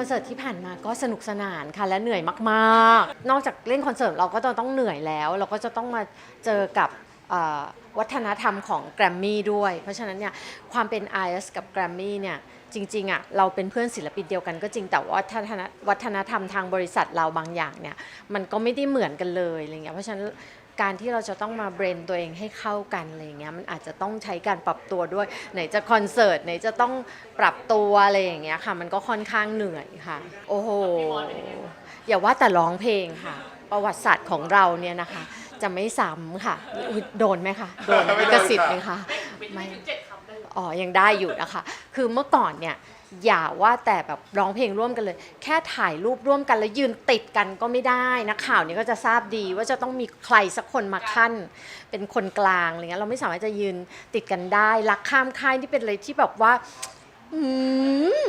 อนเสิร์ตที่ผ่านมาก็สนุกสนานค่ะและเหนื่อยมากๆ นอกจากเล่นคอนเสิร์ตเราก็จะต้องเหนื่อยแล้ว เราก็จะต้องมาเจอกับวัฒนธรรมของแกรมมี่ด้วย เพราะฉะนั้นเนี่ยความเป็น IS กับแกรมมี่เนี่ยจริงๆอะเราเป็นเพื่อนศิลปินเดียวกันก็จริงแต่ว่าวัฒนธรรมทางบริษัทเราบางอย่างเนี่ยมันก็ไม่ได้เหมือนกันเลยอะไรเงี้ยเพราะฉะนั้น การที่เราจะต้องมาเบรนตัวเองให้เข้ากันอะไรเงี้ยมันอาจจะต้องใช้การปรับตัวด้วย ไหนจะคอนเสิร์ตไหนจะต้องปรับตัวอะไรอย่างเงี้ยค่ะ มันก็ค่อนข้างเหนื่อยค่ะ โอ้โหอย่าว่าแต่ร้องเพลงค่ะ ประวัติศาสตร์ของเราเนี่ยนะคะ จะไม่ซ้ำค่ะอุ๊ยโดนไหมคะโดนลิขสิทธิ์ไหมคะไม่อ๋อยังได้อยู่นะคะ คือเมื่อก่อนเนี่ย อย่าว่าแต่แบบร้องเพลงร่วมกันเลย แค่ถ่ายรูปร่วมกันแล้วยืนติดกันก็ไม่ได้นักข่าวเนี่ยก็จะทราบดีว่าจะต้องมีใครสักคนมาขั้น เป็นคนกลางอะไรเงี้ยเราไม่สามารถจะยืนติดกันได้รักข้ามค่ายที่เป็นอะไรที่แบบว่า อืม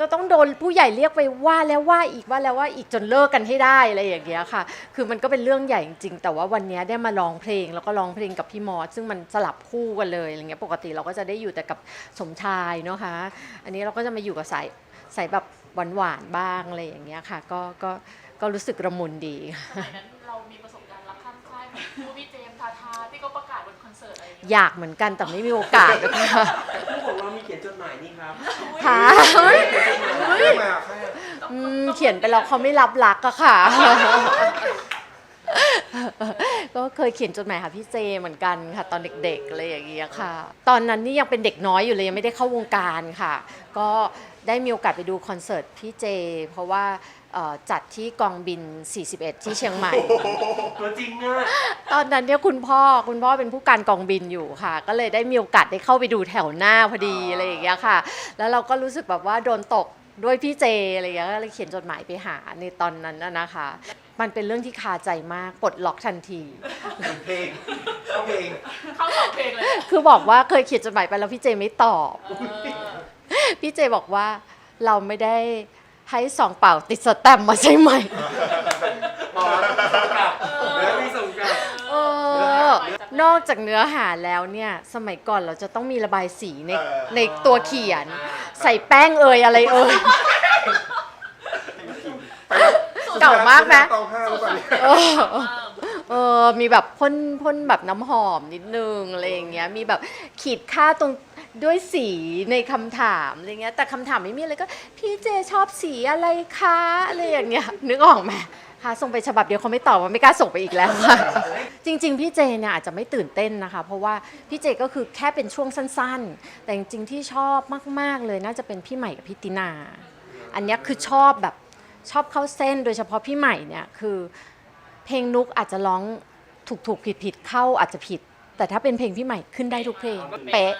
จะต้องโดนผู้ใหญ่เรียกไปว่าแล้วว่าอีกว่าแล้วว่าอีกจนเลิกกันให้ได้อะไรอย่างเงี้ยค่ะ คือมันก็เป็นเรื่องใหญ่จริงๆแต่ว่าวันนี้ได้มาร้องเพลงแล้วก็ร้องเพลงกับพี่มอสซึ่งมันสลับคู่กันเลยอะไรเงี้ยปกติเราก็จะได้อยู่แต่กับสมชายเนาะคะ อันนี้เราก็จะมาอยู่กับสายสายแบบหวานๆบ้างอะไรอย่างเงี้ยค่ะ ก็ก็ก็รู้สึกระมุนดี สมัยนั้นเรามีประสบการณ์รักข้ามค่ายเหมือนคู่พี่เจ ทาทาที่เขาประกาศบนคอนเสิร์ตอะไรอย่างเงี้ยอยากเหมือนกันแต่ไม่มีโอกาสนะคะคู่ของเรามีเขียนจดหมายนี่ครับค่ะเรื่องมาแค่อืมเขียนไปแล้วเขาไม่รับรักอะค่ะ ก็เคยเขียนจดหมายหาพี่เจเหมือนกันค่ะ ตอนเด็กๆอะไรอย่างเงี้ยค่ะ ตอนนั้นนี่ยังเป็นเด็กน้อยอยู่เลยยังไม่ได้เข้าวงการค่ะ ก็ได้มีโอกาสไปดูคอนเสิร์ตพี่เจ เพราะว่า เอ่อจัดที่กองบิน 41 ที่เชียงใหม่ ตัวจริงอะตอนนั้นเนี่ยคุณพ่อคุณพ่อเป็นผู้การกองบินอยู่ค่ะ ก็เลยได้มีโอกาสได้เข้าไปดูแถวหน้าพอดีอะไรอย่างเงี้ยค่ะ แล้วเราก็รู้สึกแบบว่าโดนตกด้วยพี่เจอะไรอย่างเงี้ยก็เลยเขียนจดหมายไปหาในตอนนั้นน่ะนะคะ มันเป็นเรื่องที่คาใจมากปลดล็อกทันที เพลงเข้าเพลงเข้าสองเพลงเลย คือบอกว่าเคยเขียนจดหมายไปแล้วพี่เจไม่ตอบเออพี่เจบอกว่าเราไม่ได้ ให้ซองเปล่าติดสแตมป์มาใช่ไหมอ๋อส่งกลับแล้วมีส่งกลับ เออนอกจากเนื้อหาแล้วเนี่ย สมัยก่อนเราจะต้องมีระบายสีในในตัวเขียน ใส่แป้งเอ่ยอะไรเอ่ยเก่ามากไหมตองห้าหรือเปล่าเนี่ยเออเออมีแบบพ่นพ่นแบบน้ำหอมนิดนึงอะไรอย่างเงี้ยมีแบบขีดค่าตรง ด้วยสีในคำถามอะไรเงี้ยแต่คำถามไม่มีอะไรก็ พี่เจชอบสีอะไรคะอะไรอย่างเงี้ยนึกออกไหมค่ะส่งไปฉบับเดียวเขาไม่ตอบว่าไม่กล้าส่งไปอีกแล้วค่ะ จริง ๆ พี่เจเนี่ยอาจจะไม่ตื่นเต้นนะคะ เพราะว่าพี่เจก็คือแค่เป็นช่วงสั้น ๆ แต่จริงๆที่ชอบมาก ๆ เลยน่าจะเป็นพี่ใหม่กับพี่ตินา อันเนี้ยคือชอบแบบชอบเข้าเส้นโดยเฉพาะพี่ใหม่เนี่ยคือ เพลงนุกอาจจะร้องถูกถูกผิดผิดๆเข้าอาจจะผิด แต่ถ้าเป็นเพลงพี่ใหม่ขึ้นได้ทุกเพลงเป๊ะ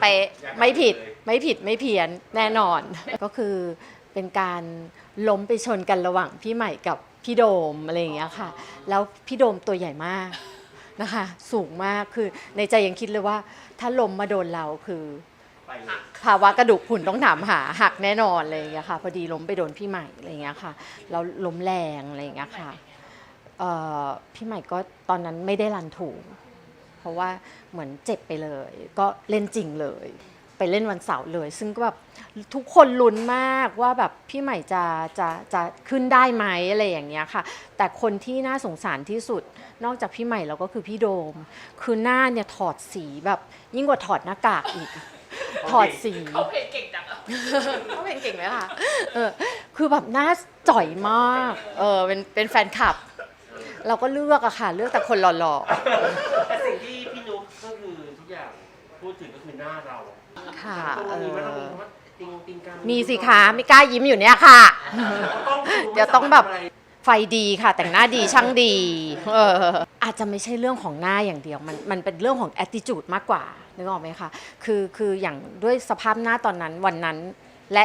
เป๊ะไม่ผิดไม่ผิดไม่เพี้ยนแน่นอน ก็คือเป็นการล้มไปชนกันระหว่างพี่ใหม่กับพี่โดมอะไรอย่างเงี้ยค่ะ แล้วพี่โดมตัวใหญ่มากนะคะ สูงมากคือในใจยังคิดเลยว่า ถ้าล้มมาโดนเราคือภาวะกระดูกพรุนต้องถามหาหักแน่นอนอะไรอย่างเงี้ยค่ะ พอดีล้มไปโดนพี่ใหม่อะไรอย่างเงี้ยค่ะแล้วล้มแรงอะไรอย่างเงี้ยค่ะพี่ใหม่ก็ตอนนั้นไม่ได้รันถูก เพราะว่าเหมือนเจ็บไปเลย ก็เล่นจริงเลย ไปเล่นวันเสาร์เลย ซึ่งก็แบบทุกคนลุ้นมากว่าแบบพี่ใหม่จะจะจะขึ้นได้ไหมอะไรอย่างเงี้ยค่ะ แต่คนที่น่าสงสารที่สุดนอกจากพี่ใหม่แล้วก็คือพี่โดม คือหน้าเนี่ยถอดสีแบบยิ่งกว่าถอดหน้ากากอีก ถอดสี เขาเพลงเก่งจังอะเขาเป็นเก่งไหมคะเออคือแบบหน้าจ่อยมากเออเป็นเป็นแฟนคลับ เราก็เลือกอะค่ะ เลือกแต่คนหล่อแต่สิ่งที่พี่นุ๊กก็คื อทุกอย่างพูดถึงก็คือหน้าเราๆค่ะตรงเอนี้มันต้องอมีคำว่าติงติงกังมีสิคะไม่กล้ายิ้มอยู่เนี่ยค่ะต้องเดี๋ยวต้องแบบ ไฟดีค่ะ แต่งหน้าดีช่างดีเอออาจจะไม่ใช่เรื่องของหน้าอย่างเดียว มันมันเป็นเรื่องของ attitude มากกว่านึกออกไหมคะคือคืออย่างด้วยสภาพหน้าตอนนั้นวันนั้นและ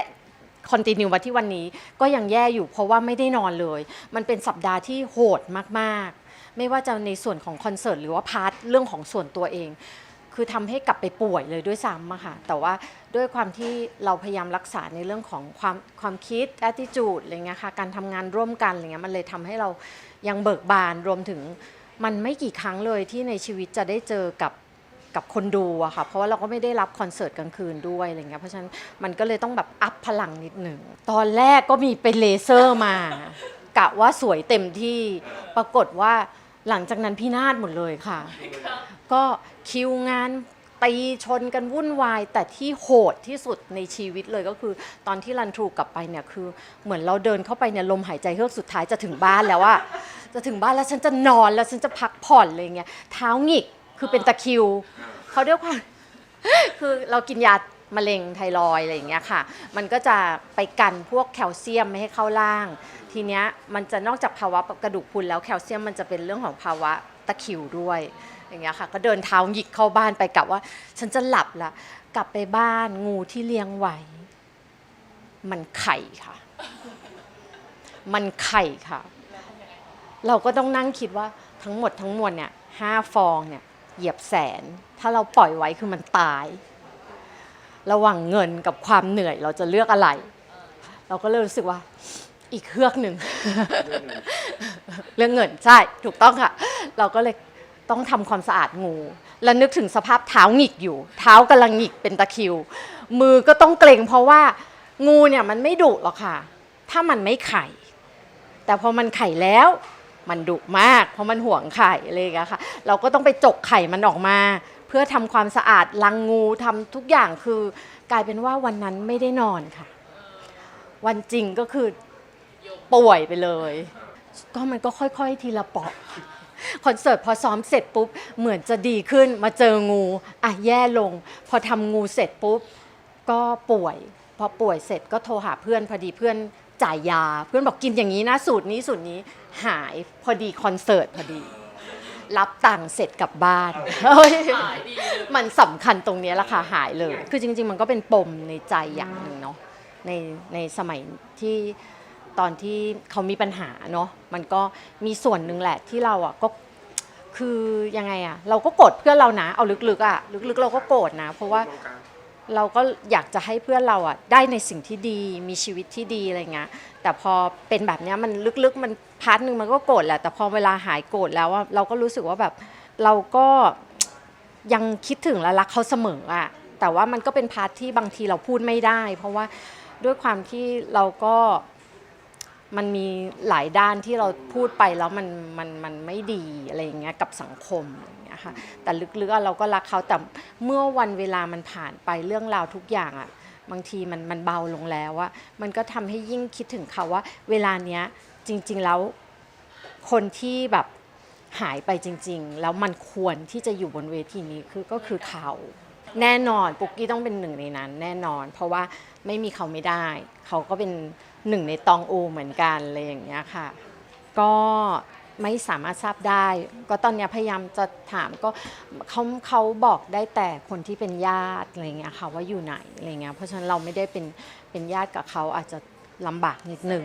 คอนติเนียมาที่วันนี้ก็ยังแย่อยู่เพราะว่าไม่ได้นอนเลย มันเป็นสัปดาห์ที่โหดมากๆ ไม่ว่าจะในส่วนของคอนเสิร์ตหรือว่าพาร์ทเรื่องของส่วนตัวเอง คือทำให้กลับไปป่วยเลยด้วยซ้ำอะค่ะแต่ว่าด้วยความที่เราพยายามรักษาในเรื่องของความความคิด attitude อะไรเงี้ยค่ะการทำงานร่วมกันอะไรเงี้ยมันเลยทำให้เรายังเบิกบานรวมถึงมันไม่กี่ครั้งเลยที่ในชีวิตจะได้เจอกับกับคนดูอะค่ะเพราะว่าเราก็ไม่ได้รับคอนเสิร์ตกลางคืนด้วยอะไรเงี้ยเพราะฉะนั้นมันก็เลยต้องแบบอัพพลังนิดหนึ่งตอนแรกก็มีเป็นเลเซอร์มากะว่าสวยเต็มที่ปรากฏว่า หลังจากนั้นพี่นาดหมดเลยค่ะ ก็คิวงานตีชนกันวุ่นวาย แต่ที่โหดที่สุดในชีวิตเลยก็คือ ตอนที่รันทรูกลับไปเนี่ยคือ เหมือนเราเดินเข้าไปเนี่ยลมหายใจเฮือกสุดท้ายจะถึงบ้านแล้วอะจะถึงบ้านแล้วฉันจะนอนแล้วฉันจะพักผ่อนอะไรเงี้ยเท้าหงิกคือเป็นตะคริวเขาเรียกว่าคือเรากินยา มะเร็งไทรอยอะไรอย่างเงี้ยค่ะ มันก็จะไปกันพวกแคลเซียมไม่ให้เข้าร่าง ทีเนี้ยมันจะนอกจากภาวะกระดูกพรุนแล้วแคลเซียมมันจะเป็นเรื่องของภาวะตะคริวด้วย อย่างเงี้ยค่ะ ก็เดินเท้าหยิกเข้าบ้านไปกลับว่า ฉันจะหลับละกลับไปบ้านงูที่เลี้ยงไว้ มันไข่ค่ะ มันไข่ค่ะ เราก็ต้องนั่งคิดว่าทั้งหมดทั้งมวลเนี่ยห้าฟองเนี่ยเหยียบแสน ถ้าเราปล่อยไว้คือมันตาย ระหว่างเงินกับความเหนื่อยเราจะเลือกอะไร เราก็เลยรู้สึกว่า อีกเครือกหนึ่งเรื่องเงินใช่ถูกต้องค่ะ เราก็เลยต้องทำความสะอาดงู แล้วนึกถึงสภาพเท้าหงิกอยู่ เท้ากำลังหงิกเป็นตะคิว มือก็ต้องเกรงเพราะว่างูเนี่ยมันไม่ดุหรอกค่ะ ถ้ามันไม่ไข่ แต่พอมันไข่แล้วมันดุมาก เพราะมันห่วงไข่อะไรอย่างเงี้ยค่ะ เราก็ต้องไปจกไข่มันออกมา พื่อทำความสะอาดลังงูทำทุกอย่างคือกลายเป็นว่าวันนั้นไม่ได้นอนค่ะ วันจริงก็คือป่วยไปเลย ก็มันก็ค่อยๆ ทีละเปาะคอนเสิร์ตพอซ้อมเสร็จปุ๊บ เหมือนจะดีขึ้นมาเจองูอะแย่ลง พอทำงูเสร็จปุ๊บ ก็ป่วย พอป่วยเสร็จก็โทรหาเพื่อนพอดีเพื่อนจ่ายยา เพื่อนบอกกินอย่างนี้นะสูตรนี้สูตรนี้หายพอดีคอนเสิร์ตพอดี รับตังค์เสร็จกลับบ้านเฮ้ยหายดีเลยมันสำคัญตรงเนี้ยแหละค่ะหายเลย คือจริง ๆ มันก็เป็นปมในใจอย่างหนึ่งเนาะในในสมัยที่ตอนที่เขามีปัญหาเนาะมันก็มีส่วนหนึ่งแหละที่เราอะก็คือยังไงอะเราก็โกรธเพื่อนเรานะเอาลึกๆอะลึกๆ เราก็โกรธนะ เพราะว่า เราก็อยากจะให้เพื่อนเราอะได้ในสิ่งที่ดีมีชีวิตที่ดีอะไรเงี้ยแต่พอเป็นแบบเนี้ยมันลึกๆมัน พาร์ทหนึ่งมันก็โกรธแหละแต่พอเวลาหายโกรธแล้วอะเราก็รู้สึกว่าแบบเราก็ยังคิดถึงและรักเขาเสมออะแต่ว่ามันก็เป็นพาร์ทที่บางทีเราพูดไม่ได้ เพราะว่าด้วยความที่เราก็มันมีหลายด้านที่เราพูดไปแล้วมันมันมันไม่ดีอะไรอย่างเงี้ยกับสังคมอย่างเงี้ยค่ะแต่ลึกๆเราก็รักเขาแต่เมื่อวันเวลามันผ่านไปเรื่องราวทุกอย่างอะบางทีมันมันเบาลงแล้วอะมันก็ทำให้ยิ่งคิดถึงเขาว่า เวลาเนี้ย จริง ๆ แล้วคนที่แบบหายไปจริง ๆ แล้วมันควรที่จะอยู่บนเวทีนี้คือก็คือเขา แน่นอนปุกกี้ต้องเป็นหนึ่งในนั้น แน่นอน เพราะว่าไม่มีเขาไม่ได้ เขาก็เป็นหนึ่งในตองอูเหมือนกันอะไรอย่างเงี้ยค่ะ ก็ไม่สามารถทราบได้ ก็ตอนนี้พยายามจะถามก็เขาเขาบอกได้แต่คนที่เป็นญาติอะไรเงี้ยค่ะว่าอยู่ไหนอะไรเงี้ยเพราะฉะนั้นเราไม่ได้เป็นเป็นญาติกับเขาอาจจะลำบากนิดนึง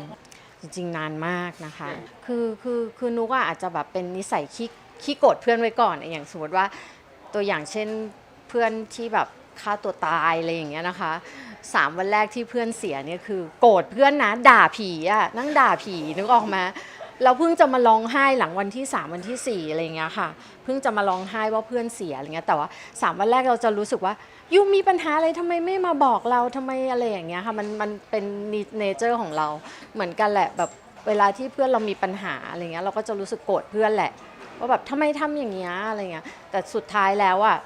จริงๆ นานมากนะคะ คือคือคือนุกอะอาจจะแบบเป็นนิสัยขี้ขี้โกรธเพื่อนไว้ก่อนอะอย่างสมมติว่าตัวอย่างเช่นเพื่อนที่แบบฆ่าตัวตายอะไรอย่างเงี้ยนะคะสามวันแรกที่เพื่อนเสียเนี่ยคือ โกรธเพื่อนนะด่าผีอะนั่งด่าผีนึกออกมา เราเพิ่งจะมาร้องไห้หลังวันที่ 3 วันที่ 4 อะไรอย่างเงี้ยค่ะ เพิ่งจะมาร้องไห้ว่าเพื่อนเสียอะไรเงี้ยแต่ว่าสามวันแรกเราจะรู้สึกว่ายูมีปัญหาอะไรทำไมไม่มาบอกเราทำไมอะไรอย่างเงี้ยค่ะมันมันเป็นเนเจอร์ของเราเหมือนกันแหละแบบเวลาที่เพื่อนเรามีปัญหาอะไรเงี้ยเราก็จะรู้สึกโกรธเพื่อนแหละว่าแบบทำไมทำอย่างเงี้ยอะไรเงี้ยแต่สุดท้ายแล้วอะ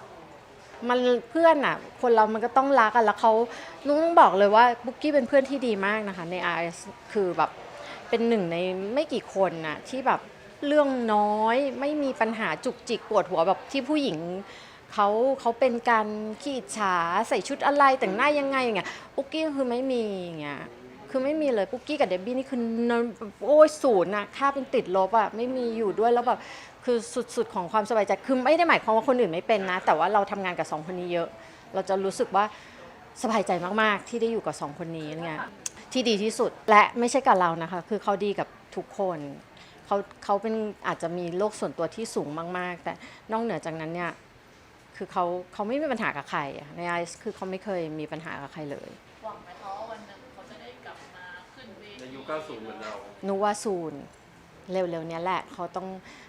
มันเพื่อนอะ คนเรามันก็ต้องรักกันแล้วเขานุ้งต้องบอกเลยว่าบุ๊กกี้เป็นเพื่อนที่ดีมากนะคะใน RS คือแบบ เป็นหนึ่งในไม่กี่คนนะที่แบบเรื่องน้อยไม่มีปัญหาจุกจิกปวดหัวแบบที่ผู้หญิงเขาเขาเป็นการขี้ฉาใส่ชุดอะไรแต่งหน้ายังไงอย่างเงี้ยปุ๊กกี้คือไม่มีอย่างเงี้ยคือไม่มีเลยปุ๊กกี้กับเดบบี้นี่คือโอ้ยศูนย์อะค่าเป็นติดลบอะไม่มีอยู่ด้วยแล้วแบบคือสุดๆของความสบายใจคือไม่ได้หมายความว่าคนอื่นไม่เป็นนะ แต่ว่าเราทำงานกับสองคนนี้เยอะ เราจะรู้สึกว่าสบายใจมากๆ ที่ได้อยู่กับสองคนนี้เนี่ย ที่ดีที่สุด และไม่ใช่กับเรานะคะ คือเขาดีกับทุกคนเขาเขาเป็นอาจจะมีโลกส่วนตัวที่สูงมาก ๆ แต่นอกเหนือจากนั้นเนี่ยคือเขาเขาไม่มีปัญหากับใครอะในไอซ์คือเขาไม่เคยมีปัญหากับใครเลยหวังไหมคะว่าวันหนึ่งเขาจะได้กลับมาขึ้นเวในทียุค90เหมือนเรานุว่าซูนเร็วๆเนี้ยแหละเขาต้อง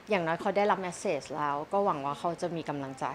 อย่างน้อยเขาได้รับแมสเซจแล้ว ก็หวังว่าเขาจะมีกำลังใจ